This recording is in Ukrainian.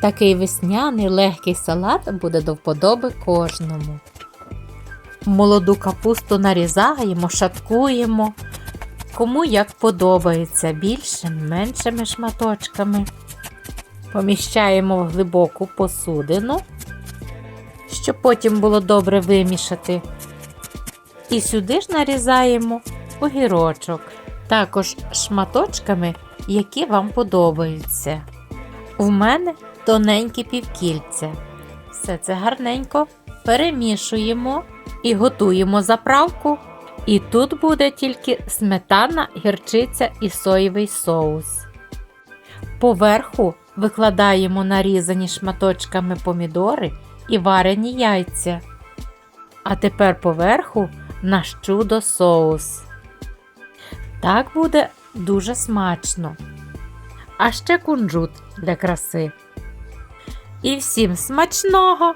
Такий весняний легкий салат буде до вподоби кожному. Молоду капусту нарізаємо, шаткуємо. Кому як подобається, більшими, меншими шматочками. Поміщаємо в глибоку посудину, щоб потім було добре вимішати. І сюди ж нарізаємо огірочок, також шматочками, які вам подобаються. У мене тоненькі півкільця. Все це гарненько перемішуємо і готуємо заправку. І тут буде тільки сметана, гірчиця і соєвий соус. Поверху викладаємо нарізані шматочками помідори і варені яйця. А тепер поверху наш чудо соус. Так буде дуже смачно. А ще кунжут для краси. І всім смачного!